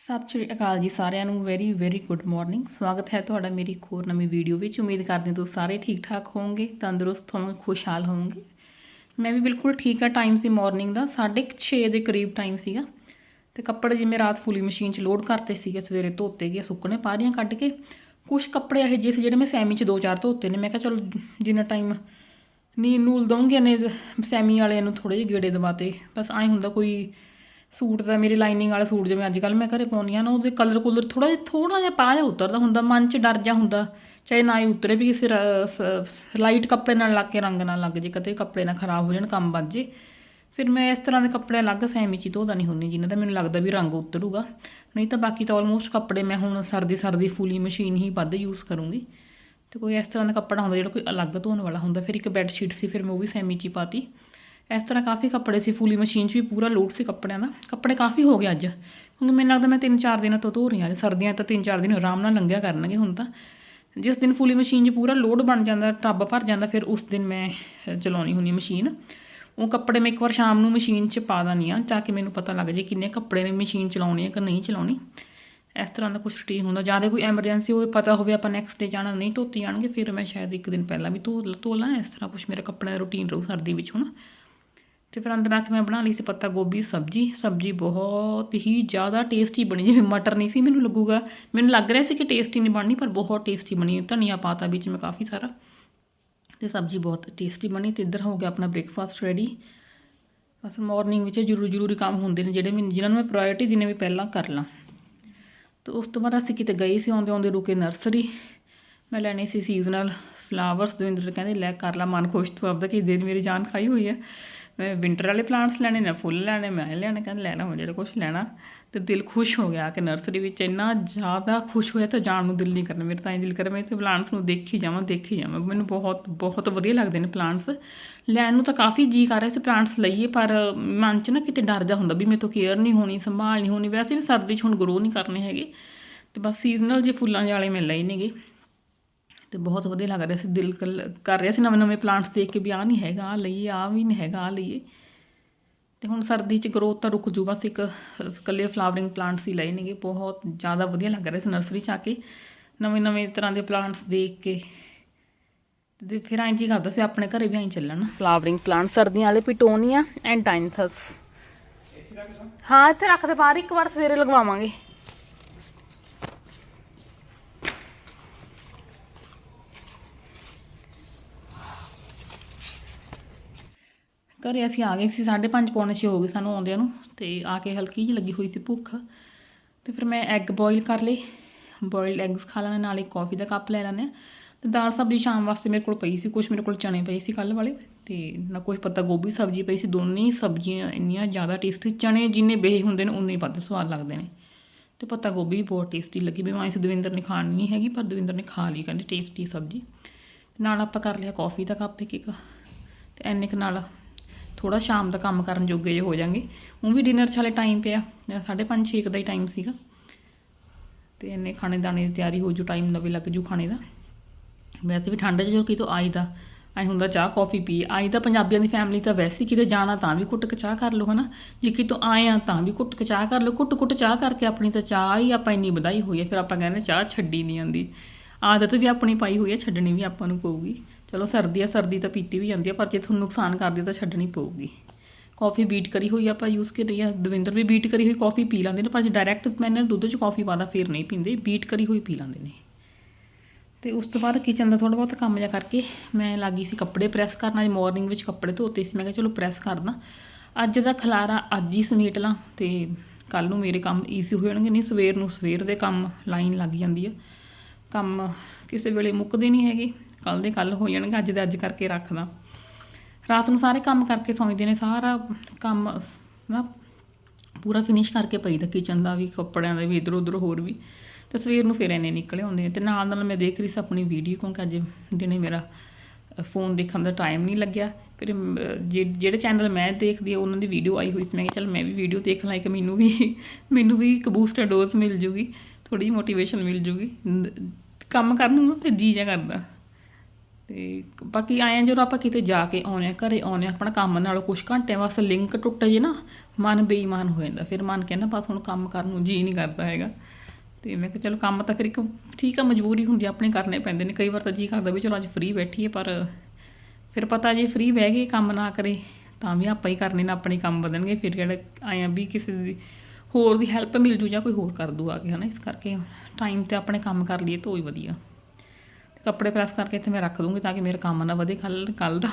ਸਤਿ ਸ਼੍ਰੀ ਅਕਾਲ ਜੀ ਸਾਰਿਆਂ ਨੂੰ। ਵੈਰੀ ਵੈਰੀ ਗੁੱਡ ਮਾਰਨਿੰਗ ਸਵਾਗਤ ਹੈ ਤੁਹਾਡਾ ਮੇਰੀ ਇੱਕ ਹੋਰ ਨਵੀਂ ਵੀਡੀਓ ਵਿੱਚ। ਉਮੀਦ ਕਰਦੇ ਤੁਸੀਂ ਸਾਰੇ ਠੀਕ ਠਾਕ ਹੋਵੋਗੇ, ਤੰਦਰੁਸਤ ਹੋਵੋਗੇ, ਖੁਸ਼ਹਾਲ ਹੋਵੋਗੇ। ਮੈਂ ਵੀ ਬਿਲਕੁਲ ਠੀਕ ਆ ਟਾਈਮ ਸੀ ਮਾਰਨਿੰਗ ਦਾ। 6:30 ਦੇ ਕਰੀਬ ਟਾਈਮ ਸੀਗਾ। ਤੇ ਕੱਪੜੇ ਜਿਵੇਂ ਰਾਤ ਫੁੱਲੀ ਮਸ਼ੀਨ 'ਚ ਲੋਡ ਕਰਤੇ ਸੀਗੇ, ਸਵੇਰੇ ਧੋਤੇ ਗਏ, ਸੁੱਕਣੇ ਪਾਰੀਆਂ ਕੱਢ ਕੇ। ਕੁਝ ਕੱਪੜੇ ਇਹੋ ਜਿਹੇ ਸੀ ਜਿਹੜੇ ਮੈਂ ਸੈਮੀ 'ਚ ਦੋ ਚਾਰ ਧੋਤੇ ਨੇ। ਮੈਂ ਕਿਹਾ ਚਲੋ ਜਿੰਨਾ ਟਾਈਮ ਨੀ ਨੂਲ ਦਊਂਗੇ ਨੇ ਸੈਮੀ ਵਾਲਿਆਂ ਨੂੰ ਥੋੜੇ ਜਿਹੇ ਗੇੜੇ ਦਵਾਤੇ। ਬਸ ਐਂ ਹੁੰਦਾ ਕੋਈ ਸੂਟ ਦਾ, ਮੇਰੇ ਲਾਈਨਿੰਗ ਵਾਲਾ ਸੂਟ ਜਿਵੇਂ ਅੱਜ ਕੱਲ ਮੈਂ ਘਰੇ ਪਾਉਂਦੀ ਹਾਂ ਨਾ, ਉਹਦੇ ਕਲਰ ਕੁਲਰ ਥੋੜਾ ਜਿਹਾ ਥੋੜਾ ਜਿਹਾ ਪਾ ਜਾ ਉਤਰਦਾ ਹੁੰਦਾ, ਮਨ 'ਚ ਡਰ ਜਾ ਹੁੰਦਾ, ਚਾਹੇ ਨਾ ਹੀ ਉਤਰੇ ਵੀ ਕਿਸੇ ਲਾਈਟ ਕੱਪੜੇ ਨਾਲ ਲੱਗ ਕੇ ਰੰਗ ਨਾਲ ਲੱਗ ਜੇ, ਕਦੇ ਕੱਪੜੇ ਨਾ ਖਰਾਬ ਹੋ ਜਾਣ, ਕੰਮ ਵੱਜ ਜੇ। ਫਿਰ ਮੈਂ ਇਸ ਤਰ੍ਹਾਂ ਦੇ ਕੱਪੜੇ ਅਲੱਗ ਸੈਮੀ ਚ ਹੀ ਧੋਦਾ ਨਹੀਂ ਹੁੰਦੀ ਜਿਨ੍ਹਾਂ ਦਾ ਮੈਨੂੰ ਲੱਗਦਾ ਵੀ ਰੰਗ ਉਤਰੂਗਾ। ਨਹੀਂ ਤਾਂ ਬਾਕੀ ਤਾਂ ਆਲਮੋਸਟ ਕੱਪੜੇ ਮੈਂ ਹੁਣ ਸਰਦੀ ਸਰਦੀ ਫੁੱਲੀ ਮਸ਼ੀਨ ਹੀ ਵੱਧ ਯੂਜ਼ ਕਰੂੰਗੀ। ਤੇ ਕੋਈ ਇਸ ਤਰ੍ਹਾਂ ਦਾ ਕੱਪੜਾ ਹੁੰਦਾ ਜਿਹੜਾ ਕੋਈ ਅਲੱਗ ਧੋਣ ਵਾਲਾ ਹੁੰਦਾ, ਫਿਰ ਇੱਕ ਬੈੱਡ ਸ਼ੀਟ ਸੀ, ਫਿਰ ਮੈਂ ਉਹ ਵੀ ਸੈਮੀ ਚ ਹੀ ਪਾਤੀ। ਇਸ ਤਰ੍ਹਾਂ ਕਾਫੀ ਕੱਪੜੇ ਸੀ, ਫੁੱਲੀ ਮਸ਼ੀਨ 'ਚ ਵੀ ਪੂਰਾ ਲੋਡ ਸੀ ਕੱਪੜਿਆਂ ਦਾ। ਕੱਪੜੇ ਕਾਫੀ ਹੋ ਗਏ ਅੱਜ। ਕਿਉਂਕਿ ਮੈਨੂੰ ਲੱਗਦਾ ਮੈਂ 3-4 ਦਿਨਾਂ ਤੋਂ ਧੋ ਰਹੀ ਹਾਂ। ਸਰਦੀਆਂ ਤਾਂ 3-4 ਦਿਨ ਆਰਾਮ ਨਾਲ ਲੰਘਿਆ ਕਰਨਗੇ ਹੁਣ ਤਾਂ। ਜਿਸ ਦਿਨ ਫੁੱਲੀ ਮਸ਼ੀਨ 'ਚ ਪੂਰਾ ਲੋਡ ਬਣ ਜਾਂਦਾ, ਟੱਬ ਭਰ ਜਾਂਦਾ, ਫਿਰ ਉਸ ਦਿਨ ਮੈਂ ਚਲਾਉਣੀ ਹੁੰਦੀ ਮਸ਼ੀਨ। ਉਹ ਕੱਪੜੇ ਮੈਂ ਇੱਕ ਵਾਰ ਸ਼ਾਮ ਨੂੰ ਮਸ਼ੀਨ 'ਚ ਪਾ ਦਾਨੀ ਆ ਤਾਂ ਕਿ ਮੈਨੂੰ ਪਤਾ ਲੱਗ ਜੇ ਕਿੰਨੇ ਕੱਪੜੇ ਨੇ ਮਸ਼ੀਨ ਚਲਾਉਣੀ ਹੈ ਕਿ ਨਹੀਂ ਚਲਾਉਣੀ। ਇਸ ਤਰ੍ਹਾਂ ਦਾ ਕੁਝ ਰੂਟੀਨ ਹੁੰਦਾ। ਜਾਂ ਕੋਈ ਐਮਰਜੈਂਸੀ ਹੋਵੇ, ਪਤਾ ਹੋਵੇ ਆਪਾਂ ਨੈਕਸਟ ਡੇ ਜਾਣਾ, ਨਹੀਂ ਧੋਤੀ ਜਾਣਗੇ, ਫਿਰ ਮੈਂ ਸ਼ਾਇਦ ਇੱਕ ਦਿਨ ਪਹਿਲਾਂ ਵੀ ਧੋ ਧੋ ਲਾਂ। ਇਸ ਤਰ੍ਹਾਂ ਕੁਝ ਮੇਰਾ ਕੱਪੜਿਆਂ ਦਾ ਰੂਟੀਨ ਰਹੂ ਸਰਦੀ ਵਿੱਚ ਹੁਣ। ਤੇ ਫਿਰ ਅੰਦਰ ਆ ਕੇ ਮੈਂ ਬਣਾ ਲਈ ਸੀ ਪੱਤਾ ਗੋਭੀ, ਸਬਜੀ। ਸਬਜੀ ਬਹੁਤ ਹੀ ਜ਼ਿਆਦਾ ਟੇਸਟੀ ਬਣੀ, ਜਿਵੇਂ ਮਟਰ ਨਹੀਂ ਸੀ ਮੈਨੂੰ ਲੱਗੂਗਾ। ਮੈਨੂੰ ਲੱਗ ਰਿਹਾ ਸੀ ਕਿ ਟੇਸਟੀ ਨਹੀਂ ਬਣਨੀ, ਪਰ ਬਹੁਤ ਟੇਸਟੀ ਬਣੀ। ਧਨੀਆ ਪਾਤਾ ਵਿੱਚ ਮੈਂ ਕਾਫੀ ਸਾਰਾ। ਤੇ ਸਬਜੀ ਬਹੁਤ ਟੇਸਟੀ ਬਣੀ ਤੇ ਇੱਧਰ ਹੋ ਗਿਆ ਆਪਣਾ ਬ੍ਰੇਕਫਾਸਟ ਰੈਡੀ ਬਸ ਮਾਰਨਿੰਗ ਵਿੱਚ ਜ਼ਰੂਰ ਜ਼ਰੂਰੀ ਕੰਮ ਹੁੰਦੇ ਨੇ ਜਿਹੜੇ ਮੈਨੂੰ ਜਿਨ੍ਹਾਂ ਨੂੰ ਮੈਂ ਪ੍ਰਾਇੋਰਟੀ ਦਿਨੇ ਵੀ ਪਹਿਲਾਂ ਕਰ ਲਾਂ। ਤੇ ਉਸ ਤੋਂ ਬਾਅਦ ਅਸੀਂ ਕਿਤੇ ਗਏ ਸੀ ਆਉਂਦੇ ਆਉਂਦੇ ਰੁਕੇ ਨਰਸਰੀ ਮੈਂ ਲੈਣੇ ਸੀ ਸੀਜ਼ਨਲ ਫਲਾਵਰਸ ਦਵਿੰਦਰ ਕਹਿੰਦੇ, ਲੈ ਕਰ ਲਾ, ਮਨ ਖੁਸ਼ ਤੂੰ ਆਪਦਾ ਕਿ ਦਿਨ ਮੇਰੀ ਜਾਨ ਖਾਈ ਹੋਈ ਹੈ। ਵਿੰਟਰ ਵਾਲੇ ਪਲਾਂਟਸ ਲੈਣੇ ਨੇ, ਫੁੱਲ ਲੈਣੇ, ਮੈਂ ਇਹ ਲੈਣੇ, ਕਹਿੰਦੇ ਲੈਣਾ ਹੋ ਜਿਹੜਾ ਕੁਝ ਲੈਣਾ। ਤੇ ਦਿਲ ਖੁਸ਼ ਹੋ ਗਿਆ ਕਿ ਨਰਸਰੀ ਵਿੱਚ ਇੰਨਾ ਜ਼ਿਆਦਾ ਖੁਸ਼ ਹੋਇਆ ਤਾਂ ਜਾਣ ਨੂੰ ਦਿਲ ਨਹੀਂ ਕਰਨਾ। ਮੇਰੇ ਤਾਂ ਇਹ ਦਿਲ ਕਰ ਮੈਂ ਇੱਥੇ ਪਲਾਂਟਸ ਨੂੰ ਦੇਖੀ ਜਾਵਾਂ ਦੇਖੀ ਜਾਵਾਂ। ਮੈਨੂੰ ਬਹੁਤ ਬਹੁਤ ਵਧੀਆ ਲੱਗਦੇ ਨੇ ਪਲਾਂਟਸ ਲੈਣ ਨੂੰ ਤਾਂ ਕਾਫੀ ਜੀ ਕਰ ਰਿਹਾ ਸੀ ਪਲਾਂਟਸ ਲਈਏ, ਪਰ ਮਨ 'ਚ ਨਾ ਕਿਤੇ ਡਰ ਜਾ ਹੁੰਦਾ ਵੀ ਮੇਰੇ ਤੋਂ ਕੇਅਰ ਨਹੀਂ ਹੋਣੀ, ਸੰਭਾਲ ਨਹੀਂ ਹੋਣੀ। ਵੈਸੇ ਵੀ ਸਰਦੀ 'ਚ ਹੁਣ ਗਰੋ ਨਹੀਂ ਕਰਨੇ ਹੈਗੇ। ਤੇ ਬਸ ਸੀਜ਼ਨਲ ਜੇ ਫੁੱਲਾਂ ਵਾਲੇ ਮੈਂ ਲਏ ਨੇਗੇ। ਤੇ ਬਹੁਤ ਵਧੀਆ ਲੱਗ ਰਿਹਾ ਸੀ ਦਿਲ ਕਰ ਰਿਹਾ ਸੀ ਨਵੇਂ ਨਵੇਂ ਪਲਾਂਟਸ ਦੇਖ ਕੇ ਵੀ ਆ ਨਹੀਂ ਹੈਗਾ ਆ ਲਈਏ ਆ ਵੀ ਨਹੀਂ ਹੈਗਾ ਆ ਲਈਏ। ਤੇ ਹੁਣ ਸਰਦੀ 'ਚ ਗਰੋਥ ਤਾਂ ਰੁਕ ਜੂ ਬਸ ਇੱਕ ਕੱਲੇ ਫਲਾਵਰਿੰਗ ਪਲਾਂਟਸ ਹੀ ਲਏ ਨੇਗੇ ਬਹੁਤ ਜ਼ਿਆਦਾ ਵਧੀਆ ਲੱਗ ਰਿਹਾ ਸੀ ਨਰਸਰੀ 'ਚ ਆ ਕੇ। ਨਵੇਂ ਨਵੇਂ ਤਰ੍ਹਾਂ ਦੇ ਪਲਾਂਟਸ ਦੇਖ ਕੇ। ਤੇ ਫਿਰ ਐਂ ਜੀ ਕਰਦਾ ਸੀ ਆਪਣੇ ਘਰੇ ਵੀ ਐਂ ਚੱਲਣ। ਫਲਾਵਰਿੰਗ ਪਲਾਂਟ ਸਰਦੀਆਂ ਵਾਲੇ ਪਿਟੋਨੀਆ ਐਂਡ ਟਾਈਨਥਸ ਹਾਂ ਇੱਥੇ ਰੱਖ ਦੇ ਬਾਹਰ ਇੱਕ ਵਾਰ ਸਵੇਰੇ ਲਗਵਾਵਾਂਗੇ। ਘਰੇ ਅਸੀਂ ਆ ਗਏ ਸੀ 5:30 ਪੌਣੇ 6 ਹੋ ਗਏ ਸਾਨੂੰ ਆਉਂਦਿਆਂ ਨੂੰ ਤੇ ਆ ਕੇ ਹਲਕੀ ਜਿਹੀ ਲੱਗੀ ਹੋਈ ਸੀ ਭੁੱਖ। ਤੇ ਫਿਰ ਮੈਂ ਐਗ ਬੋਇਲ ਕਰ ਲਏ ਬੋਇਲਡ ਐਗਸ ਖਾ ਲੈਣੇ ਨਾਲ ਹੀ ਕਾਫੀ ਦਾ ਕੱਪ ਲੈ ਲੈਣੇ ਤੇ ਦਾਲ ਸਬਜ਼ੀ ਸ਼ਾਮ ਵਾਸਤੇ ਮੇਰੇ ਕੋਲ ਪਈ ਸੀ ਕੁਝ ਮੇਰੇ ਕੋਲ ਚਣੇ ਪਏ ਸੀ ਕੱਲ ਵਾਲੇ ਤੇ ਨਾ ਕੁਝ ਪੱਤਾ ਗੋਭੀ ਸਬਜ਼ੀ ਪਈ ਸੀ, ਦੋਨੇ ਹੀ ਸਬਜ਼ੀਆਂ ਇੰਨੀਆਂ ਜ਼ਿਆਦਾ ਟੇਸਟੀ ਚਣੇ ਜਿੰਨੇ ਬੇਹੇ ਹੁੰਦੇ ਨੇ ਉਨੇ ਹੀ ਵੱਧ ਸਵਾਦ ਲੱਗਦੇ ਨੇ। ਤੇ ਪੱਤਾ ਗੋਭੀ ਵੀ ਬਹੁਤ ਟੇਸਟੀ ਲੱਗੀ ਵੀ ਮੈਂ ਇਸ ਦਵਿੰਦਰ ਨੇ ਖਾਣੀ ਨਹੀਂ ਹੈਗੀ, ਪਰ ਦਵਿੰਦਰ ਨੇ ਖਾ ਲਈ, ਕਹਿੰਦੇ ਟੇਸਟੀ ਸਬਜ਼ੀ। ਨਾਲ ਆਪਾਂ ਕਰ ਲਿਆ ਕਾਫੀ ਦਾ ਕੱਪ ਇੱਕ ਇੱਕ ਤੇ ਐਨੇ ਕੁ ਨਾਲ ਥੋੜਾ ਸ਼ਾਮ ਦਾ ਕੰਮ ਕਰਨ ਜੋਗੇ ਜੇ ਹੋ ਜਾਣਗੇ ਉਹ ਵੀ ਡਿਨਰ 'ਚ ਹਾਲੇ ਟਾਈਮ ਪਿਆ 5:30 6 ਦਾ ਹੀ ਟਾਈਮ ਸੀਗਾ। ਤੇ ਇੰਨੇ ਖਾਣੇ ਦਾਣੇ ਦੀ ਤਿਆਰੀ ਹੋ ਜੂ ਟਾਈਮ ਨਵੇਂ ਲੱਗ ਜੂ ਖਾਣੇ ਦਾ। ਵੈਸੇ ਵੀ ਠੰਡ 'ਚ ਜਦੋਂ ਕਿਤੋਂ ਆਈ ਦਾ, ਐ ਹੁੰਦਾ ਚਾਹ ਕੌਫੀ ਪੀ ਆਈ ਤਾਂ ਪੰਜਾਬੀਆਂ ਦੀ ਫੈਮਿਲੀ ਤਾਂ ਵੈਸੇ ਹੀ ਕਿਤੇ ਜਾਣਾ ਤਾਂ ਵੀ ਘੁੱਟ ਕੇ ਚਾਹ ਕਰ ਲਓ, ਹਨਾ। ਜੇ ਕਿਤੋਂ ਆਏ ਆ ਤਾਂ ਵੀ ਘੁੱਟ ਕੇ ਚਾਹ ਕਰ ਲਓ। ਕੁੱਟ ਕੁੱਟ ਚਾਹ ਕਰਕੇ ਆਪਣੀ ਤਾਂ ਚਾਹ ਹੀ ਆਪਾਂ ਇੰਨੀ ਵਧਾਈ ਹੋਈ ਹੈ, ਫਿਰ ਆਪਾਂ ਕਹਿੰਦੇ ਚਾਹ ਛੱਡੀ ਨਹੀਂ ਆਂਦੀ ਆਦਤ ਵੀ ਆਪਣੀ ਪਾਈ ਹੋਈ ਹੈ ਛੱਡਣੀ ਵੀ ਆਪਾਂ ਨੂੰ ਪਊਗੀ। ਚਲੋ, ਸਰਦੀ ਆ, ਸਰਦੀ ਤਾਂ ਪੀਤੀ ਵੀ ਜਾਂਦੀ ਆ, ਪਰ ਜੇ ਤੁਹਾਨੂੰ ਨੁਕਸਾਨ ਕਰਦੀ ਤਾਂ ਛੱਡਣੀ ਪਊਗੀ। ਕਾਫੀ ਬੀਟ ਕਰੀ ਹੋਈ ਆਪਾਂ ਯੂਜ਼ ਕਰ ਰਹੀ ਆ? ਦਵਿੰਦਰ ਵੀ ਬੀਟ ਕਰੀ ਹੋਈ ਕਾਫੀ ਪੀ ਲੈਂਦੇ ਨੇ, ਪਰ ਜੇ ਡਾਇਰੈਕਟ ਮੈਨੇ ਦੁੱਧ 'ਚ ਕਾਫੀ ਪਾਦਾ, ਫਿਰ ਨਹੀਂ ਪੀਂਦੇ। ਬੀਟ ਕਰੀ ਹੋਈ ਪੀ ਲੈਂਦੇ ਨੇ। ਤੇ ਉਸ ਤੋਂ ਬਾਅਦ ਕਿਚਨ ਦਾ ਥੋੜਾ ਬਹੁਤ ਕੰਮ ਜਿਹਾ ਕਰਕੇ ਮੈਂ ਲੱਗੀ ਸੀ ਕੱਪੜੇ ਪ੍ਰੈਸ ਕਰਨਾ। ਅੱਜ ਮਾਰਨਿੰਗ ਵਿੱਚ ਕੱਪੜੇ ਧੋਤੇ ਸੀ। ਮੈਂ ਕਿਹਾ, ਚਲੋ ਪ੍ਰੈਸ ਕਰਦਾ। ਅੱਜ ਦਾ ਖਲਾਰਾ ਅੱਜ ਹੀ ਸਮੇਟ ਲਾਂ ਤੇ ਕੱਲ ਨੂੰ ਮੇਰੇ ਕੰਮ ਈਜ਼ੀ ਹੋ ਜਾਣਗੇ। ਨਹੀਂ, ਸਵੇਰ ਨੂੰ ਸਵੇਰ ਦੇ ਕੰਮ ਲਾਈਨ ਲੱਗ ਜਾਂਦੀ ਆ। ਕੰਮ ਕਿਸੇ ਵੇਲੇ ਮੁੱਕਦੇ ਨਹੀਂ ਹੈਗੇ। ਕੱਲ ਦੇ ਕੱਲ ਹੋ ਜਾਣਗੇ, ਅੱਜ ਦੇ ਅੱਜ ਕਰਕੇ ਰੱਖਦਾ। ਰਾਤ ਨੂੰ ਸਾਰੇ ਕੰਮ ਕਰਕੇ ਸੌਂਦੇ ਨੇ, ਸਾਰਾ ਕੰਮ ਨਾ ਪੂਰਾ ਫਿਨਿਸ਼ ਕਰਕੇ ਪਈਦਾ ਕਿਚਨ ਦਾ ਵੀ, ਕੱਪੜਿਆਂ ਦਾ ਵੀ, ਇਧਰ ਉਧਰ ਹੋਰ ਵੀ। ਤੇ ਸਵੇਰ ਨੂੰ ਫਿਰ ਇਹਨੇ ਨਿਕਲੇ ਹੁੰਦੇ ਨੇ ਤੇ ਨਾਲ ਨਾਲ ਮੈਂ ਦੇਖ ਰਹੀ ਸੀ ਆਪਣੀ ਵੀਡੀਓ ਕਿਉਂਕਿ ਅੱਜ ਦਿਨੇ ਮੇਰਾ ਫੋਨ ਦੇਖਣ ਦਾ ਟਾਈਮ ਨਹੀਂ ਲੱਗਿਆ। ਫਿਰ ਜਿਹੜੇ ਚੈਨਲ ਮੈਂ ਦੇਖਦੀ ਆ, ਉਹਨਾਂ ਦੀ ਵੀਡੀਓ ਆਈ ਹੋਈ ਸੀ। ਮੈਂ ਕਿਹਾ ਚਲ ਮੈਂ ਵੀ ਵੀਡੀਓ ਦੇਖ ਲਾਂ, ਇੱਕ ਮੈਨੂੰ ਵੀ ਮੈਨੂੰ ਵੀ ਇੱਕ ਬੂਸਟਰ ਡੋਜ਼ ਮਿਲ ਜੂਗੀ। ਥੋੜੀ ਮੋਟੀਵੇਸ਼ਨ ਮਿਲ ਜੂਗੀ। ਕੰਮ ਕਰਨ ਨੂੰ ਫਿਰ ਜੀ ਜਾ ਕਰਦਾ। ਤੇ ਬਾਕੀ ਆਏ ਜਦੋਂ ਆਪਾਂ ਕਿਤੇ ਜਾ ਕੇ ਆਉਂਦੇ ਹਾਂ ਘਰੇ ਆਉਂਦੇ ਹਾਂ ਆਪਣਾ ਕੰਮ ਨਾਲ ਕੁਝ ਘੰਟਿਆਂ ਵਾਸਤੇ ਲਿੰਕ ਟੁੱਟ ਜੇ ਨਾ, ਮਨ ਬੇਈਮਾਨ ਹੋ ਜਾਂਦਾ। ਫਿਰ ਮਨ ਕਹਿੰਦਾ, ਬਸ ਹੁਣ ਕੰਮ ਕਰਨ ਨੂੰ ਜੀ ਨਹੀਂ ਕਰਦਾ ਹੈਗਾ। ਤੇ ਮੈਂ ਕਿਹਾ, ਚਲੋ ਕੰਮ ਤਾਂ ਫਿਰ ਇੱਕ ਠੀਕ ਆ, ਮਜਬੂਰੀ ਹੁੰਦੀ ਆਪਣੇ ਕਰਨੇ ਪੈਂਦੇ ਨੇ। ਕਈ ਵਾਰ ਤਾਂ ਜੀ ਕਰਦਾ ਵੀ, ਚਲੋ ਅੱਜ ਫ੍ਰੀ ਬੈਠੀਏ ਪਰ ਫਿਰ ਪਤਾ ਜੇ ਫ੍ਰੀ ਬਹਿ ਗਏ, ਕੰਮ ਨਾ ਕਰੇ, ਤਾਂ ਵੀ ਆਪਾਂ ਹੀ ਕਰਨੇ ਨਾ, ਆਪਣੇ ਕੰਮ ਵਧਣਗੇ ਫਿਰ ਜਿਹੜਾ ਆਏ ਵੀ ਕਿਸੇ ਦੀ ਹੋਰ ਦੀ ਹੈਲਪ ਮਿਲ ਜੂ ਜਾਂ ਕੋਈ ਹੋਰ ਕਰ ਦੂ ਆ ਕੇ ਹਨਾ? ਇਸ ਕਰਕੇ ਟਾਈਮ ਤੇ ਆਪਣੇ ਕੰਮ ਕਰ ਲਈਏ ਤਾਂ ਹੀ ਵਧੀਆ। ਤੇ ਕੱਪੜੇ ਪ੍ਰੈਸ ਕਰਕੇ ਇੱਥੇ ਮੈਂ ਰੱਖ ਦੂੰਗੀ ਤਾਂ ਕਿ ਮੇਰਾ ਕੰਮ ਨਾ ਵਧੇ ਕੱਲ ਕੱਲ ਦਾ।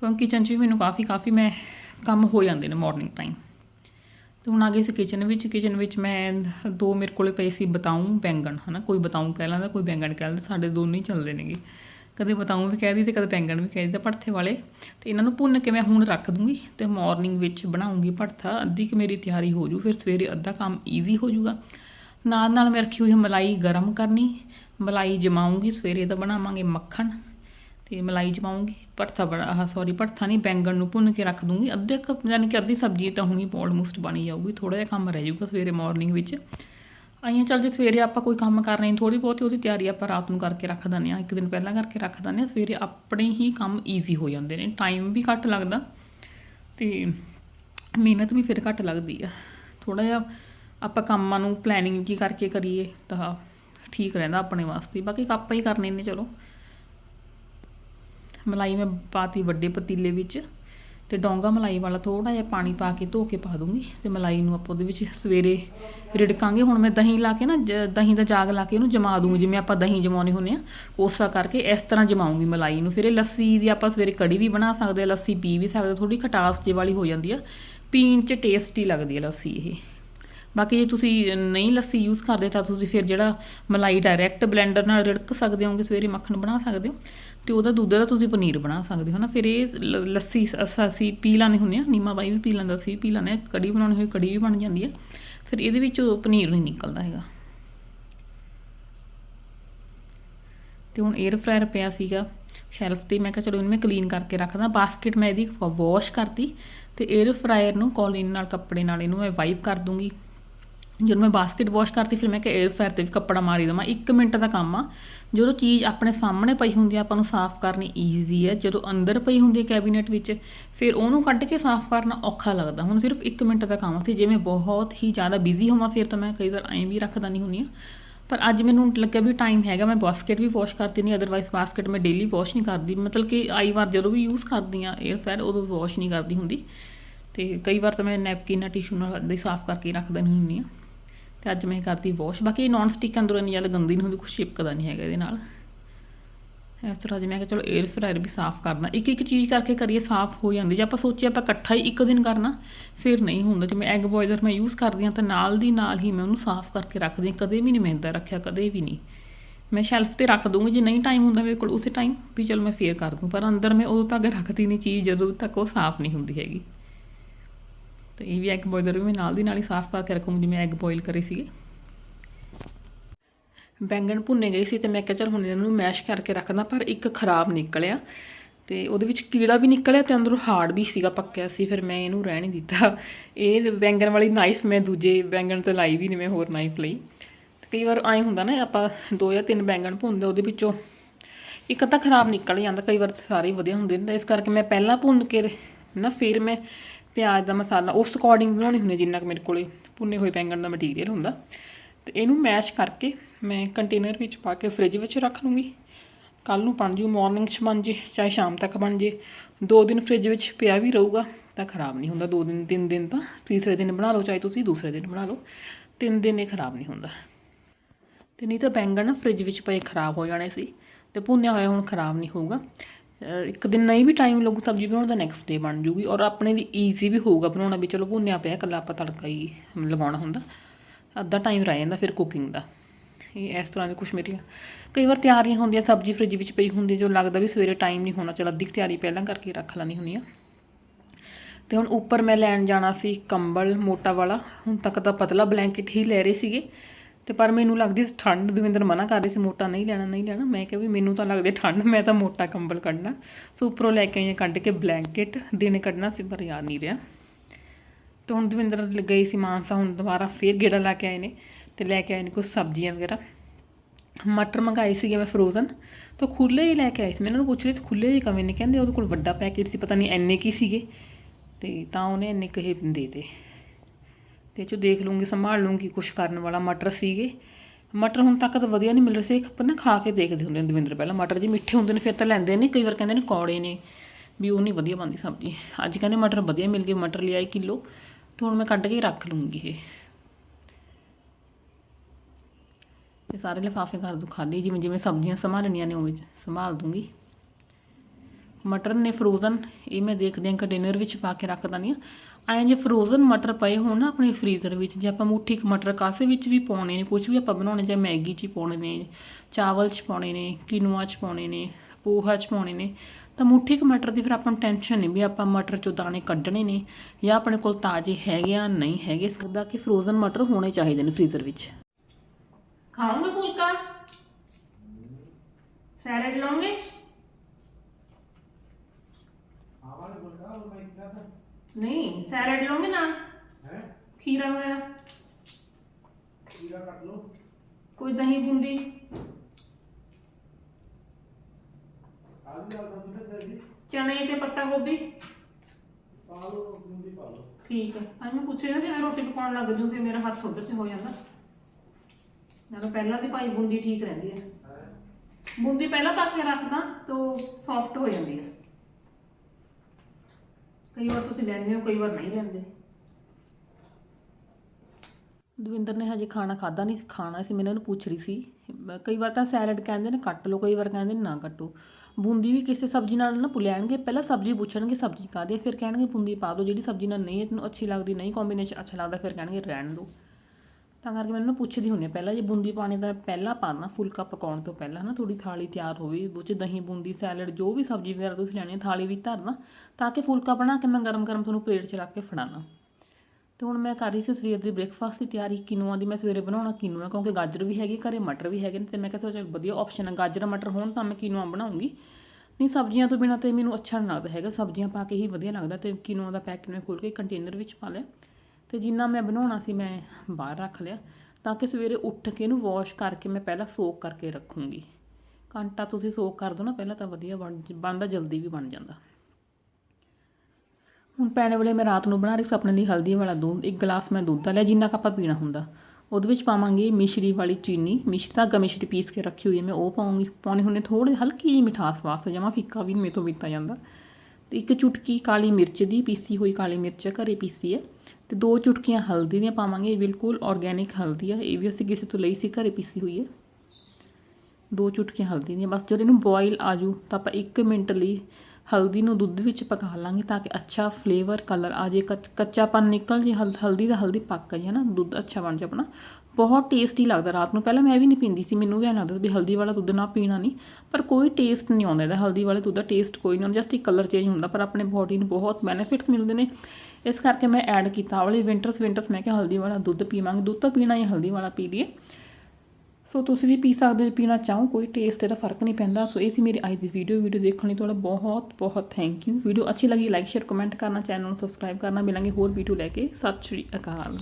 ਕਿਉਂਕਿ ਕਿਚਨ 'ਚ ਵੀ ਮੈਨੂੰ ਕਾਫੀ ਕਾਫੀ ਮੈਂ ਕੰਮ ਹੋ ਜਾਂਦੇ ਨੇ ਮਾਰਨਿੰਗ ਟਾਈਮ ਤੇ ਹੁਣ ਆ ਗਏ ਸੀ ਕਿਚਨ ਵਿੱਚ ਕਿਚਨ ਵਿੱਚ ਮੈਂ ਦੋ ਮੇਰੇ ਕੋਲੇ ਪਏ ਸੀ ਬਤਾਊਂ ਬੈਂਗਣ, ਹਨਾ? ਕੋਈ ਬਤਾਊਂ ਕਹਿ ਲੈਂਦਾ, ਕੋਈ ਬੈਂਗਣ ਕਹਿ ਲੈਂਦਾ, ਸਾਡੇ ਦੋਨੇ ਹੀ ਚੱਲਦੇ ਨੇਗੇ। ਕਦੇ ਬਤਾਊਂ ਵੀ ਕਹਿ ਦੀ ਤੇ ਕਦੇ ਪੈਂਗਣ ਵੀ ਕਹਿ ਦੀ ਭੜਥੇ ਵਾਲੇ। ਤੇ ਇਹਨਾਂ ਨੂੰ ਭੁੰਨ ਕੇ ਮੈਂ ਹੁਣ ਰੱਖ ਦੂੰਗੀ ਤੇ ਮਾਰਨਿੰਗ ਵਿੱਚ ਬਣਾਉਂਗੀ ਭੜਥਾ। ਅੱਧੀ ਕਿ ਮੇਰੀ ਤਿਆਰੀ ਹੋ ਜੂ, ਫਿਰ ਸਵੇਰੇ ਅੱਧਾ ਕੰਮ ਈਜ਼ੀ ਹੋ ਜੂਗਾ। ਨਾਲ ਨਾਲ ਮੈਂ ਰੱਖੀ ਹੋਈ ਮਲਾਈ ਗਰਮ ਕਰਨੀ। ਮਲਾਈ ਜਮਾਉਂਗੀ, ਸਵੇਰੇ ਤਾਂ ਬਣਾਵਾਂਗੇ ਮੱਖਣ। ਤੇ ਮਲਾਈ ਜਮਾਉਂਗੀ। ਭੜਥਾ ਬਣਾ, ਆਹ ਸੌਰੀ ਭੜਥਾ ਨਹੀਂ, ਬੈਂਗਣ ਨੂੰ ਭੁੰਨ ਕੇ ਰੱਖ ਦੂੰਗੀ। ਅੱਧੇ ਕੱਪ ਯਾਨੀ ਕਿ ਅੱਧੀ ਸਬਜ਼ੀ ਤਾਂ ਹੁਣੀ ਆਲਮੋਸਟ ਬਣੀ ਜਾਊਗੀ। ਥੋੜਾ ਜਿਹਾ ਕੰਮ ਰਹਿ ਜਾਊਗਾ ਸਵੇਰੇ ਮਾਰਨਿੰਗ ਵਿੱਚ। ਆਈਆਂ ਚੱਲ ਜੇ ਸਵੇਰੇ ਆਪਾਂ ਕੋਈ ਕੰਮ ਕਰ ਰਹੇ ਹਾਂ ਥੋੜੀ ਬਹੁਤੀ ਉਹਦੀ ਤਿਆਰੀ ਆਪਾਂ ਰਾਤ ਨੂੰ ਕਰਕੇ ਰੱਖ ਦਿੰਦੇ ਹਾਂ, ਇੱਕ ਦਿਨ ਪਹਿਲਾਂ ਕਰਕੇ ਰੱਖ ਦਿੰਦੇ ਹਾਂ, ਸਵੇਰੇ ਆਪਣੇ ਹੀ ਕੰਮ ਈਜ਼ੀ ਹੋ ਜਾਂਦੇ ਨੇ ਟਾਈਮ ਵੀ ਘੱਟ ਲੱਗਦਾ ਤੇ ਮਿਹਨਤ ਵੀ ਫਿਰ ਘੱਟ ਲੱਗਦੀ ਆ। ਥੋੜਾ ਜਿਹਾ ਆਪਾਂ ਕੰਮਾਂ ਨੂੰ ਪਲੈਨਿੰਗ ਜੀ ਕਰਕੇ ਕਰੀਏ ਤਾਂ ਠੀਕ ਰਹਿੰਦਾ ਆਪਣੇ ਵਾਸਤੇ, ਬਾਕੀ ਆਪਾਂ ਹੀ ਕਰਨੇ ਨੇ, ਚਲੋ। ਮਲਾਈ ਮੈਂ ਪਾਤੀ ਵੱਡੇ ਪਤੀਲੇ ਵਿੱਚ। ਤੇ ਡੋਂਗਾ ਮਲਾਈ ਵਾਲਾ ਥੋੜਾ ਜਿਹਾ ਪਾਣੀ ਪਾ ਕੇ ਧੋ ਕੇ ਪਾ ਦੂੰਗੀ ਤੇ ਮਲਾਈ ਨੂੰ ਆਪਾਂ ਉਹਦੇ ਵਿੱਚ ਸਵੇਰੇ ਰਿੜਕਾਂਗੇ। ਹੁਣ ਮੈਂ ਦਹੀਂ ਲਾ ਕੇ ਨਾ, ਜ- ਦਹੀਂ ਦਾ ਜਾਗ ਲਾ ਕੇ ਇਹਨੂੰ ਜਮਾ ਦੂੰਗੀ, ਜਿਵੇਂ ਆਪਾਂ ਦਹੀਂ ਜਮਾਉਨੇ ਹੁੰਦੇ ਆ। ਉਸਾ ਕਰਕੇ ਇਸ ਤਰ੍ਹਾਂ ਜਮਾਉਂਗੀ ਮਲਾਈ ਨੂੰ। ਫਿਰ ਇਹ ਲੱਸੀ ਦੀ ਆਪਾਂ ਸਵੇਰੇ ਕੜੀ ਵੀ ਬਣਾ ਸਕਦੇ ਆ, ਲੱਸੀ ਪੀ ਵੀ ਸਕਦੇ ਥੋੜੀ ਖਟਾਸ ਜੇ ਵਾਲੀ ਹੋ ਜਾਂਦੀ ਆ। ਪੀਣ 'ਚ ਟੇਸਟੀ ਲੱਗਦੀ ਆ ਲੱਸੀ ਇਹ। ਬਾਕੀ ਜੇ ਤੁਸੀਂ ਨਹੀਂ ਲੱਸੀ ਯੂਜ਼ ਕਰਦੇ ਤਾਂ ਤੁਸੀਂ ਫਿਰ ਜਿਹੜਾ ਮਲਾਈ ਡਾਇਰੈਕਟ ਬਲੈਂਡਰ ਨਾਲ ਰਿੜਕ ਸਕਦੇ ਹੋਗੇ, ਸਵੇਰੇ ਮੱਖਣ ਬਣਾ ਸਕਦੇ ਹੋ ਤੇ ਉਹਦਾ ਦੁੱਧ ਦਾ ਤੁਸੀਂ ਪਨੀਰ ਬਣਾ ਸਕਦੇ ਹੋ ਨਾ। ਫਿਰ ਇਹ ਲ- ਲੱਸੀ ਅਸ- ਅਸੀਂ ਪੀ ਲਾਂਦੇ ਹੁੰਦੇ ਆ ਨੀਮਾ ਬਾਈ ਵੀ ਪੀ ਲੈਂਦਾ ਸੀ, ਪੀ ਲੈਂਦੇ ਹਾਂ ਕੜੀ ਬਣਾਉਣੀ ਹੋਈ ਕੜੀ ਵੀ ਬਣ ਜਾਂਦੀ ਹੈ। ਫਿਰ ਇਹਦੇ ਵਿੱਚੋਂ ਪਨੀਰ ਨਹੀਂ ਨਿਕਲਦਾ ਹੈਗਾ। ਤੇ ਹੁਣ 에ਅਰ ਫਰਾਇਰ ਪਿਆ ਸੀਗਾ ਸ਼ੈਲਫ ਤੇ ਮੈਂ ਕਿਹਾ ਚਲੋ ਇਹਨੂੰ ਮੈਂ ਕਲੀਨ ਕਰਕੇ ਰੱਖਦਾ। ਬਾਸਕਟ ਮੈਂ ਇਹਦੀ ਵਾਸ਼ ਕਰਤੀ ਤੇ 에ਅਰ ਫਰਾਇਰ ਨੂੰ ਕੋਲਿਨ ਨਾਲ, ਕੱਪੜੇ ਨਾਲ ਇਹਨੂੰ ਮੈਂ ਵਾਈਪ ਕਰ ਦੂੰਗੀ। ਜਦੋਂ ਮੈਂ ਬਾਸਕਟ ਵਾਸ਼ ਕਰਤੀ, ਫਿਰ ਮੈਂ ਕਿ 에ਅਰ ਫਰਾਇਰ ਤੇ ਵੀ ਕੱਪੜਾ ਮਾਰੀ ਦਵਾਂ। 1 ਮਿੰਟ ਦਾ ਕੰਮ ਆ। ਜਦੋਂ ਚੀਜ਼ ਆਪਣੇ ਸਾਹਮਣੇ ਪਈ ਹੁੰਦੀ ਆ, ਆਪਾਂ ਨੂੰ ਸਾਫ਼ ਕਰਨੀ ਈਜ਼ੀ ਹੈ ਜਦੋਂ ਅੰਦਰ ਪਈ ਹੁੰਦੀ ਹੈ ਕੈਬਿਨੇਟ ਵਿੱਚ, ਫਿਰ ਉਹਨੂੰ ਕੱਢ ਕੇ ਸਾਫ਼ ਕਰਨਾ ਔਖਾ ਲੱਗਦਾ। ਹੁਣ ਸਿਰਫ 1 ਮਿੰਟ ਦਾ ਕੰਮ ਸੀ ਜੇ ਮੈਂ ਬਹੁਤ ਹੀ ਜ਼ਿਆਦਾ ਬਿਜ਼ੀ ਹੋਵਾਂ, ਫਿਰ ਤਾਂ ਮੈਂ ਕਈ ਵਾਰ ਐਂ ਵੀ ਰੱਖਦਾ ਨਹੀਂ ਹੁੰਦੀ ਆ। ਪਰ ਅੱਜ ਮੈਨੂੰ ਲੱਗਿਆ ਵੀ ਟਾਈਮ ਹੈਗਾ। ਮੈਂ ਬਾਸਕਟ ਵੀ ਵਾਸ਼ ਕਰਦੀ ਨਹੀਂ ਅਦਰਵਾਈਜ਼ ਬਾਸਕਟ ਮੈਂ ਡੇਲੀ ਵਾਸ਼ ਨਹੀਂ ਕਰਦੀ। ਮਤਲਬ ਕਿ ਆਈ ਵਾਰ ਜਦੋਂ ਵੀ ਯੂਜ਼ ਕਰਦੀ ਆ 에ਅਰ ਫਰਾਇਰ ਉਦੋਂ ਵਾਸ਼ ਨਹੀਂ ਕਰਦੀ ਹੁੰਦੀ। ਤੇ ਕਈ ਵਾਰ ਤਾਂ ਮੈਂ ਨੈਪਕਿਨ ਨਾਲ ਟਿਸ਼ੂ ਨਾਲ ਹੀ ਸਾਫ਼ ਕਰਕੇ ਰੱਖ ਦਿੰਦੀ ਹੁੰਦੀ ਆ। ਤੇ ਅੱਜ ਮੈਂ ਕਰਤੀ ਵਾਸ਼ ਬਾਕੀ ਇਹ ਨਾਨ ਸਟਿਕ ਅੰਦਰੋਂ ਇੰਨੀ ਜ਼ਿਆਦਾ ਗੰਦੀ ਨਹੀਂ ਹੁੰਦੀ, ਕੁਛ ਚਿਪਕਦਾ ਨਹੀਂ ਹੈਗਾ ਇਹਦੇ ਨਾਲ। ਇਸ ਤਰ੍ਹਾਂ ਜਿਵੇਂ ਕਿ ਚਲੋ 에ਅਰ ਫਰਾਇਰ ਵੀ ਸਾਫ਼ ਕਰਨਾ। ਇੱਕ ਇੱਕ ਚੀਜ਼ ਕਰਕੇ ਕਰੀਏ ਸਾਫ਼ ਹੋ ਜਾਂਦੀ। ਜੇ ਆਪਾਂ ਸੋਚੀਏ ਆਪਾਂ ਇਕੱਠਾ ਹੀ ਇੱਕ ਦਿਨ ਕਰਨਾ, ਫਿਰ ਨਹੀਂ ਹੁੰਦਾ। ਜਿਵੇਂ ਐਗ ਬੋਇਲਰ ਮੈਂ ਯੂਜ਼ ਕਰਦੀ ਹਾਂ ਤਾਂ ਨਾਲ ਦੀ ਨਾਲ ਹੀ ਮੈਂ ਉਹਨੂੰ ਸਾਫ਼ ਕਰਕੇ ਰੱਖਦੀ ਹਾਂ। ਕਦੇ ਵੀ ਨਹੀਂ ਮੈਂ ਇੱਦਾਂ ਰੱਖਿਆ, ਕਦੇ ਵੀ ਨਹੀਂ। ਮੈਂ ਸ਼ੈਲਫ ਤੇ ਰੱਖ ਦੂੰਗੀ ਜੇ ਨਹੀਂ ਟਾਈਮ ਹੁੰਦਾ ਮੇਰੇ ਕੋਲ ਉਸੇ ਟਾਈਮ ਵੀ ਚਲੋ ਮੈਂ ਫੇਰ ਕਰ ਦੂੰ ਪਰ ਅੰਦਰ ਮੈਂ ਉਦੋਂ ਤੱਕ ਰੱਖਦੀ ਨਹੀਂ ਚੀਜ਼, ਜਦੋਂ ਤੱਕ ਉਹ ਸਾਫ਼ ਨਹੀਂ ਹੁੰਦੀ ਹੈਗੀ। ਤੇ ਇਹ ਵੀ ਐਗ ਬੋਇਲਰ ਵੀ ਮੈਂ ਨਾਲ ਦੀ ਨਾਲ ਹੀ ਸਾਫ਼ ਕਰਕੇ ਰੱਖੂੰਗੀ, ਜਿਵੇਂ ਐਗ ਬੋਇਲ ਕਰੇ ਸੀਗੇ। ਬੈਂਗਣ ਭੁੰਨੇ ਗਏ ਸੀ ਤੇ ਮੈਂ ਕਿਹਾ ਚਲ ਹੁਣ ਇਹਨਾਂ ਨੂੰ ਮੈਸ਼ ਕਰਕੇ ਰੱਖਦਾ, ਪਰ ਇੱਕ ਖਰਾਬ ਨਿਕਲਿਆ ਤੇ ਉਹਦੇ ਵਿੱਚ ਕੀੜਾ ਵੀ ਨਿਕਲਿਆ ਤੇ ਅੰਦਰੋਂ ਹਾਰਡ ਵੀ ਸੀਗਾ ਪੱਕਿਆ ਸੀ, ਫਿਰ ਮੈਂ ਇਹਨੂੰ ਰਹਿਣ ਨਹੀਂ ਦਿੱਤਾ। ਇਹ ਬੈਂਗਣ ਵਾਲੀ ਨਾਈਫ ਮੈਂ ਦੂਜੇ ਬੈਂਗਣ ਤੇ ਲਾਈ ਵੀ ਨਹੀਂ ਮੈਂ ਹੋਰ ਨਾਈਫ ਲਈ। ਤੇ ਕਈ ਵਾਰ ਐਂ ਹੁੰਦਾ ਨਾ, ਆਪਾਂ ਦੋ ਜਾਂ ਤਿੰਨ ਬੈਂਗਣ ਭੁੰਨਦੇ, ਉਹਦੇ ਵਿੱਚੋਂ ਇੱਕ ਅੱਧਾ ਖਰਾਬ ਨਿਕਲ ਜਾਂਦਾ, ਕਈ ਵਾਰ ਸਾਰੇ ਵਧੀਆ ਹੁੰਦੇ ਨੇ। ਇਸ ਕਰਕੇ ਮੈਂ ਪਹਿਲਾਂ ਭੁੰਨ ਕੇ ਨਾ, ਫਿਰ ਮੈਂ ਪਿਆਜ਼ ਦਾ ਮਸਾਲਾ ਉਸ ਅਕੋਰਡਿੰਗ ਬਣਾਉਣੀ ਹੁੰਦੀ ਜਿੰਨਾ ਕਿ ਮੇਰੇ ਕੋਲੇ ਭੁੰਨੇ ਹੋਏ ਬੈਂਗਣ ਦਾ ਮਟੀਰੀਅਲ ਹੁੰਦਾ। ਤੇ ਇਹਨੂੰ ਮੈਸ਼ ਕਰਕੇ ਮੈਂ ਕੰਟੇਨਰ ਵਿੱਚ ਪਾ ਕੇ ਫ੍ਰਿਜ ਵਿੱਚ ਰੱਖ ਲੂੰਗੀ। ਕੱਲ ਨੂੰ ਬਣ ਜੂ ਮਾਰਨਿੰਗ 'ਚ ਬਣ ਜੇ ਚਾਹੇ ਸ਼ਾਮ ਤੱਕ ਬਣ ਜੇ। ਦੋ ਦਿਨ ਫ੍ਰਿਜ ਵਿੱਚ ਪਿਆ ਵੀ ਰਹੂਗਾ ਤਾਂ ਖਰਾਬ ਨਹੀਂ ਹੁੰਦਾ। ਦੋ ਦਿਨ, ਤਿੰਨ ਦਿਨ ਤਾਂ ਤੀਸਰੇ ਦਿਨ ਬਣਾ ਲਓ, ਚਾਹੇ ਤੁਸੀਂ ਦੂਸਰੇ ਦਿਨ ਬਣਾ ਲਓ। ਤਿੰਨ ਦਿਨ ਇਹ ਖਰਾਬ ਨਹੀਂ ਹੁੰਦਾ। ਤੇ ਨਹੀਂ ਤਾਂ ਬੈਂਗਣ ਨਾ ਫ੍ਰਿਜ ਵਿੱਚ ਪਏ ਖਰਾਬ ਹੋ ਜਾਣੇ ਸੀ। ਤੇ ਭੁੰਨਿਆ ਹੋਇਆ ਹੁਣ ਖਰਾਬ ਨਹੀਂ ਹੋਊਗਾ। ਇੱਕ ਦਿਨ ਨਹੀਂ ਵੀ ਟਾਈਮ ਲੱਗੂ, ਸਬਜ਼ੀ ਬਣਾਉਣ ਦਾ ਨੈਕਸਟ ਡੇ ਬਣ ਜੂਗੀ ਔਰ ਆਪਣੇ ਲਈ ਈਜ਼ੀ ਵੀ ਹੋਊਗਾ ਬਣਾਉਣਾ ਵੀ, ਚਲੋ ਭੁੰਨਿਆ ਪਿਆ, ਇਕੱਲਾ ਆਪਾਂ ਤੜਕਾ ਹੀ ਲਗਾਉਣਾ ਹੁੰਦਾ। ਅੱਧਾ ਟਾਈਮ ਰਹਿ ਜਾਂਦਾ ਫਿਰ ਕੁਕਿੰਗ ਦਾ। ਇਹ ਇਸ ਤਰ੍ਹਾਂ ਦੀ ਕੁਛ ਮੇਰੀਆਂ ਕਈ ਵਾਰ ਤਿਆਰੀਆਂ ਹੁੰਦੀਆਂ, ਸਬਜ਼ੀ ਫ੍ਰਿਜ ਵਿੱਚ ਪਈ ਹੁੰਦੀ, ਜੋ ਲੱਗਦਾ ਵੀ ਸਵੇਰੇ ਟਾਈਮ ਨਹੀਂ ਹੋਣਾ, ਚਲ ਅੱਧੀ ਕੁ ਤਿਆਰੀ ਪਹਿਲਾਂ ਕਰਕੇ ਰੱਖ ਲੈਣੀ ਹੁੰਦੀ ਆ ਤੇ ਹੁਣ ਉੱਪਰ ਮੈਂ ਲੈਣ ਜਾਣਾ ਸੀ ਕੰਬਲ ਮੋਟਾ ਵਾਲਾ, ਹੁਣ ਤੱਕ ਤਾਂ ਪਤਲਾ ਬਲੈਂਕਟ ਹੀ ਲੈ ਰਹੇ ਸੀਗੇ। ਤੇ ਪਰ ਮੈਨੂੰ ਲੱਗਦੀ ਸੀ ਠੰਡ, ਦਵਿੰਦਰ ਮਨਾ ਕਰ ਰਹੀ ਸੀ, ਮੋਟਾ ਨਹੀਂ ਲੈਣਾ ਨਹੀਂ ਲੈਣਾ। ਮੈਂ ਕਿਹਾ ਵੀ ਮੈਨੂੰ ਤਾਂ ਲੱਗਦੀ ਠੰਡ, ਮੈਂ ਤਾਂ ਮੋਟਾ ਕੰਬਲ ਕੱਢਣਾ। ਸੋ ਉੱਪਰੋਂ ਲੈ ਕੇ ਆਈ ਹਾਂ ਕੱਢ ਕੇ ਬਲੈਂਕਟ, ਦਿਨ ਕੱਢਣਾ ਸੀ, ਪਰ ਯਾਦ ਨਹੀਂ ਰਿਹਾ। ਤੇ ਹੁਣ ਦਵਿੰਦਰ ਗਈ ਸੀ ਮਾਨਸਾ, ਹੁਣ ਦੁਬਾਰਾ ਫੇਰ ਗੇੜਾ ਲਾ ਕੇ ਆਏ ਨੇ ਤੇ ਲੈ ਕੇ ਆਏ ਨੇ ਕੁਝ ਸਬਜ਼ੀਆਂ ਵਗੈਰਾ। ਮਟਰ ਮੰਗਾਏ ਸੀਗੇ ਮੈਂ ਫਰੋਜ਼ਨ ਤਾਂ ਖੁੱਲੇ ਹੀ ਲੈ ਕੇ ਆਏ ਸੀ। ਮੈਂ ਉਹਨਾਂ ਨੂੰ ਪੁੱਛ ਰਹੀ ਸੀ ਖੁੱਲੇ ਜਿਹੇ ਕਵੇਂ ਨੇ? ਕਹਿੰਦੇ ਉਹਦੇ ਕੋਲ ਵੱਡਾ ਪੈਕੇਟ ਸੀ, ਪਤਾ ਨਹੀਂ ਐਨੇ ਕੀ ਸੀਗੇ। ਤੇ ਤਾਂ ਉਹਨੇ ਇੰਨੇ ਕਹੇ ਦੇ ਦੇ ਤੇ ਚੋ ਦੇਖ ਲੂੰਗੀ, ਸੰਭਾਲ ਲੂੰਗੀ ਕੁਛ ਕਰਨ ਵਾਲਾ ਮਟਰ ਸੀਗੇ। ਮਟਰ ਹੁਣ ਤੱਕ ਤਾਂ ਵਧੀਆ ਨਹੀਂ ਮਿਲ ਰਹੇ ਸੀ, ਇੱਕ ਨਾ ਖਾ ਕੇ ਦੇਖਦੇ ਹੁੰਦੇ ਨੇ ਦਵਿੰਦਰ ਪਹਿਲਾਂ। ਮਟਰ ਜੀ ਮਿੱਠੇ ਹੁੰਦੇ ਨੇ, ਫਿਰ ਤਾਂ ਲੈਂਦੇ ਨੇ ਕਈ ਵਾਰ ਕਹਿੰਦੇ ਨੇ ਕੌੜੇ ਨੇ, ਵੀ ਉਹ ਨਹੀਂ ਵਧੀਆ ਬਣਦੀ ਸਬਜ਼ੀ। ਅੱਜ ਕਹਿੰਦੇ ਮਟਰ ਵਧੀਆ ਮਿਲ ਗਏ, ਮਟਰ ਲਿਆਏ ਕਿਲੋ, ਤੇ ਹੁਣ ਮੈਂ ਕੱਢ ਕੇ ਰੱਖ ਲੂੰਗੀ ਇਹ। ਤੇ ਸਾਰੇ ਲਿਫਾਫੇ ਕਰ ਦੂ ਖਾਲੀ ਜਿਵੇਂ ਜਿਵੇਂ ਸਬਜ਼ੀਆਂ ਸੰਭਾਲਣੀਆਂ ਨੇ, ਉਵੇਂ ਸੰਭਾਲ ਦੂੰਗੀ। ਮਟਰ ਨੇ ਫਰੋਜ਼ਨ ਇਹ ਮੈਂ ਦੇਖਦੇ ਹਾਂ ਕੰਟੇਨਰ ਵਿੱਚ ਪਾ ਕੇ ਰੱਖ ਦਿੰਦੀ ਹਾਂ। ਐਂ ਜੇ ਫਰੋਜ਼ਨ ਮਟਰ ਪਏ ਹੋਣ ਨਾ ਆਪਣੇ ਫ੍ਰੀਜ਼ਰ ਵਿੱਚ ਜੇ ਆਪਾਂ ਮੁੱਠੀ ਕੁ ਮਟਰ ਕਾਸੇ ਵਿੱਚ ਵੀ ਪਾਉਣੇ ਨੇ ਕੁਝ ਵੀ ਆਪਾਂ ਬਣਾਉਣੇ ਜਾਂ ਮੈਗੀ 'ਚ ਪਾਉਣੇ ਨੇ ਚਾਵਲ 'ਚ ਪਾਉਣੇ ਨੇ ਕਿਨੂਆ 'ਚ ਪਾਉਣੇ ਨੇ ਪੋਹਾ 'ਚ ਪਾਉਣੇ ਨੇ ਤਾਂ ਮੁੱਠੀ ਕੁ ਮਟਰ ਦੀ ਫਿਰ ਆਪਾਂ ਨੂੰ ਟੈਨਸ਼ਨ ਨਹੀਂ ਵੀ ਆਪਾਂ ਮਟਰ 'ਚੋਂ ਦਾਣੇ ਕੱਢਣੇ ਨੇ ਜਾਂ ਆਪਣੇ ਕੋਲ ਤਾਜ਼ੇ ਹੈਗੇ ਆ ਨਹੀਂ ਹੈਗੇ ਸਕਦਾ ਕਿ ਫਰੋਜ਼ਨ ਮਟਰ ਹੋਣੇ ਚਾਹੀਦੇ ਨੇ ਫ੍ਰੀਜ਼ਰ ਵਿੱਚ। ਖਾਓਗੇ ਫੁਲਕਾ? ਸੈਲਡ ਲਾਉਂਗੇ ਨਹੀਂ ਸੈਲਡ ਲਾਉਂਗੇ ਨਾ ਹੈ? ਖੀਰਾ ਵਗੈਰਾ? ਕੀੜਾ ਕੱਟ ਲਓ। ਕੋਈ ਦਹੀਂ ਬੂੰਦੀ? ਆਲੂ ਦਾ ਬੰਦ ਸੈਜੀ ਚਨੇ ਤੇ ਪੱਤਾ ਗੋਭੀ? ਪਾ ਲਓ ਬੂੰਦੀ ਪਾ ਲਓ। ਠੀਕ ਹੈ। ਤਾਂ ਮੈਂ ਪੁੱਛਿਆ ਨਾ ਫਿਰ ਮੈਂ ਰੋਟੀ ਪਕਾਉਣ ਲੱਗ ਜੂ ਫਿਰ ਮੇਰਾ ਹੱਥ ਉਧਰ 'ਚ ਹੋ ਜਾਂਦਾ। ਨਾਲੇ ਪਹਿਲਾਂ ਦੀ ਭਾਈ ਬੂੰਦੀ ਠੀਕ ਰਹਿੰਦੀ ਹੈ। ਹੈ? ਬੂੰਦੀ ਪਹਿਲਾਂ ਪਾ ਕੇ ਰੱਖਦਾ ਤਾਂ ਸੌਫਟ ਹੋ ਜਾਂਦੀ ਹੈ। ਕਈ ਵਾਰ ਤੁਸੀਂ ਲੈਂਦੇ ਹੋ, ਕਈ ਵਾਰ ਨਹੀਂ ਲੈਂਦੇ। ਦਵਿੰਦਰ ਨੇ ਹਜੇ ਖਾਣਾ ਖਾਦਾ ਨਹੀਂ ਸੀ ਖਾਣਾ ਸੀ, ਮੈਨੂੰ ਇਹਨੂੰ ਪੁੱਛ ਰਹੀ ਸੀ। ਕਈ ਵਾਰ ਤਾਂ ਸੈਲਡ ਕਹਿੰਦੇ ਨੇ, ਕੱਟ ਲਓ, ਕਈ ਵਾਰ ਕਹਿੰਦੇ ਨੇ ਨਾ ਕੱਟੋ। ਬੂੰਦੀ ਵੀ ਕਿਸੇ ਸਬਜ਼ੀ ਨਾਲ ਨਾ ਪੁਲਿਆਣਗੇ ਪਹਿਲਾਂ ਸਬਜ਼ੀ ਪੁੱਛਣਗੇ, ਸਬਜ਼ੀ ਕਾਹਦੀ ਹੈ ਫਿਰ ਕਹਿਣਗੇ ਬੂੰਦੀ ਪਾ ਦਿਓ, ਜਿਹੜੀ ਸਬਜ਼ੀ ਨਾਲ ਨਹੀਂ ਇਹਨੂੰ ਅੱਛੀ ਲੱਗਦੀ, ਨਹੀਂ ਕੰਬੀਨੇਸ਼ਨ ਅੱਛਾ ਲੱਗਦਾ, ਫਿਰ ਕਹਿਣਗੇ ਰਹਿਣ ਦਿਓ। ਤਾਂ ਕਰਕੇ ਮੈਂ ਉਹਨੂੰ ਪੁੱਛਦੀ ਹੁੰਦੀ ਹਾਂ। ਪਹਿਲਾਂ ਜੇ ਬੂੰਦੀ ਪਾਣੀ ਦਾ ਪਹਿਲਾਂ ਪਾਣਾ, ਫੁਲਕਾ ਪਕਾਉਣ ਤੋਂ ਪਹਿਲਾਂ ਨਾ ਥੋੜੀ ਥਾਲੀ ਤਿਆਰ ਹੋਵੇ, ਉਹ 'ਚ ਦਹੀਂ, ਬੂੰਦੀ, ਸੈਲਡ, ਜੋ ਵੀ ਸਬਜ਼ੀ ਵਗੈਰਾ ਤੁਸੀਂ ਲੈਣੀ ਹੈ, ਥਾਲੀ ਵਿੱਚ ਧਰਨਾ, ਤਾਂ ਕਿ ਫੁਲਕਾ ਬਣਾ ਕੇ ਮੈਂ ਗਰਮ ਗਰਮ ਤੁਹਾਨੂੰ ਪਲੇਟ 'ਚ ਰੱਖ ਕੇ ਫੜਾਣਾ ਤੇ ਹੁਣ ਮੈਂ ਕਰ ਰਹੀ ਸੀ ਸਵੇਰ ਦੀ ਬ੍ਰੇਕਫਾਸਟ ਦੀ ਤਿਆਰੀ, ਕਿਨੂਆ ਦੀ ਮੈਂ ਸਵੇਰੇ ਬਣਾਉਣਾ ਕਿਨੂਆ, ਕਿਉਂਕਿ ਗਾਜਰ ਵੀ ਹੈਗੀ, ਘਰੇ ਮਟਰ ਵੀ ਹੈਗੇ ਨੇ, ਤੇ ਮੈਂ ਕਿਹਾ ਚਲ ਵਧੀਆ ਆਪਸ਼ਨ ਹੈ, ਗਾਜਰ, ਮਟਰ ਹੋਣ ਤਾਂ ਮੈਂ ਕਿਨੂਆ ਬਣਾਉਂਗੀ। ਨਹੀਂ, ਸਬਜ਼ੀਆਂ ਤੋਂ ਬਿਨਾਂ ਤੇ ਮੈਨੂੰ ਅੱਛਾ ਨਹੀਂ ਲੱਗਦਾ ਹੈਗਾ, ਸਬਜ਼ੀਆਂ ਪਾ ਕੇ ਹੀ ਵਧੀਆ ਲੱਗਦਾ, ਤੇ ਕਿਨੂਆ ਦਾ ਪੈਕਟ ਮੈਂ ਖੋਲ ਕੇ ਕੰਟੇਨਰ ਵਿੱਚ ਪਾ ਲਿਆ। ਤੇ ਜਿੰਨਾ ਮੈਂ ਬਣਾਉਣਾ ਸੀ ਮੈਂ ਬਾਹਰ ਰੱਖ ਲਿਆ, ਤਾਂ ਕਿ ਸਵੇਰੇ ਉੱਠ ਕੇ ਇਹਨੂੰ ਵਾਸ਼ ਕਰਕੇ ਮੈਂ ਪਹਿਲਾਂ ਸੋਕ ਕਰਕੇ ਰੱਖੂੰਗੀ। ਘੰਟਾ ਤੁਸੀਂ ਸੋਕ ਕਰ ਦਿਓ ਨਾ ਪਹਿਲਾਂ ਤਾਂ ਵਧੀਆ ਬਣ ਬਣਦਾ ਜਲਦੀ ਵੀ ਬਣ ਜਾਂਦਾ। ਹੁਣ ਪੈਣੇ ਵੇਲੇ ਮੈਂ ਰਾਤ ਨੂੰ ਬਣਾ ਰਹੀ ਸੀ, ਆਪਣੇ ਲਈ ਹਲਦੀ ਵਾਲਾ ਦੁੱਧ, ਇੱਕ ਗਲਾਸ ਮੈਂ ਦੁੱਧ ਦਾ ਲਿਆ, ਜਿੰਨਾ ਕੁ ਆਪਾਂ ਪੀਣਾ ਹੁੰਦਾ। ਉਹਦੇ ਵਿੱਚ ਪਾਵਾਂਗੇ ਮਿਸ਼ਰੀ ਵਾਲੀ ਚੀਨੀ, ਮਿਸ਼ਰੀ ਧਾਗਾ ਮਿਸ਼ਰੀ ਪੀਸ ਕੇ ਰੱਖੀ ਹੋਈ ਹੈ ਮੈਂ, ਉਹ ਪਾਉਂਗੀ। ਪਾਉਣੀ ਹੁੰਨੇ ਥੋੜੀ ਹਲਕੀ ਜਿਹੀ ਮਿਠਾਸ ਵਾਸਤੇ, ਜਮਾ ਫਿੱਕਾ ਵੀ ਮੇਰੇ ਤੋਂ ਪੀਤਾ ਜਾਂਦਾ। ਤੇ ਇੱਕ ਚੁਟਕੀ ਕਾਲੀ ਮਿਰਚ ਦੀ, ਪੀਸੀ ਹੋਈ ਕਾਲੀ ਮਿਰਚ ਘਰੇ ਪੀਸੀ ਹੈ ਤੇ ਦੋ ਚੁਟਕੀਆਂ ਹਲਦੀ ਦੀਆਂ ਪਾਵਾਂਗੇ, ਇਹ ਬਿਲਕੁਲ ਆਰਗੇਨਿਕ ਹਲਦੀ ਆ, ਇਹ ਵੀ ਅਸੀਂ ਕਿਸੇ ਤੋਂ ਲਈ ਸੀ, ਘਰੇ ਪੀਸੀ ਹੋਈ ਹੈ। ਦੋ ਚੁਟਕੀਆਂ ਹਲਦੀ ਦੀਆਂ, ਬਸ ਜਦੋਂ ਇਹਨੂੰ ਬੋਇਲ ਆਜੂ ਤਾਂ ਆਪਾਂ 1 ਮਿੰਟ ਲਈ ਹਲਦੀ ਨੂੰ ਦੁੱਧ ਵਿੱਚ ਪਕਾ ਲਾਂਗੇ ਤਾਂ ਕਿ ਅੱਛਾ ਫਲੇਵਰ ਕਲਰ ਆ ਜੇ, ਕੱਚ- ਕੱਚਾਪਨ ਨਿਕਲ ਜੇ, ਹਲ- ਹਲਦੀ ਦਾ ਹਲਦੀ ਪੱਕ ਜੇ ਹੈ ਨਾ ਦੁੱਧ ਅੱਛਾ ਬਣ ਜਾ ਆਪਣਾ ਬਹੁਤ ਟੇਸਟੀ ਲੱਗਦਾ ਰਾਤ ਨੂੰ। ਪਹਿਲਾਂ ਮੈਂ ਵੀ ਨਹੀਂ ਪੀਂਦੀ ਸੀ, ਮੈਨੂੰ ਵੀ ਐਂ ਲੱਗਦਾ ਸੀ ਵੀ ਹਲਦੀ ਵਾਲਾ ਦੁੱਧ ਨਾ ਪੀਣਾ ਨਹੀਂ, ਪਰ ਕੋਈ ਟੇਸਟ ਨਹੀਂ ਆਉਂਦਾ ਇਹਦਾ। ਹਲਦੀ ਵਾਲੇ ਦੁੱਧ ਦਾ ਟੇਸਟ ਕੋਈ ਨਹੀਂ ਆਉਂਦਾ ਜਸਟ ਇੱਕ ਕਲਰ ਚੇਂਜ ਹੁੰਦਾ, ਪਰ ਆਪਣੇ ਬੋਡੀ ਨੂੰ ਬਹੁਤ ਬੈਨੀਫਿਟਸ ਮਿਲਦੇ ਨੇ। ਇਸ ਕਰਕੇ ਮੈਂ ਐਡ ਕੀਤਾ ਵਾਲੇ ਵਿੰਟਰਸ ਵਿੰਟਰਸ ਮੈਂ ਕਿਹਾ ਹਲਦੀ ਵਾਲਾ ਦੁੱਧ ਪੀਵਾਂਗੇ। ਦੁੱਧ ਤਾਂ ਪੀਣਾ ਹੀ ਹਲਦੀ ਵਾਲਾ ਪੀ ਲਈਏ। ਸੋ ਤੁਸੀਂ ਵੀ ਪੀ ਸਕਦੇ ਹੋ ਪੀਣਾ ਚਾਹੋ, ਕੋਈ ਟੇਸਟ ਇਹਦਾ ਫ਼ਰਕ ਨਹੀਂ ਪੈਂਦਾ। ਸੋ ਇਹ ਸੀ ਮੇਰੀ ਅੱਜ ਦੀ ਵੀਡੀਓ ਵੀਡੀਓ ਦੇਖਣ ਲਈ ਤੁਹਾਡਾ ਬਹੁਤ ਬਹੁਤ ਥੈਂਕ ਯੂ ਵੀਡੀਓ ਅੱਛੀ ਲੱਗੀ ਲਾਈਕ ਸ਼ੇਅਰ ਕਮੈਂਟ ਕਰਨਾ ਚੈਨਲ ਨੂੰ ਸਬਸਕ੍ਰਾਈਬ ਕਰਨਾ, ਮਿਲਾਂਗੇ ਹੋਰ ਵੀਡੀਓ ਲੈ ਕੇ। ਸਤਿ ਸ਼੍ਰੀ ਅਕਾਲ।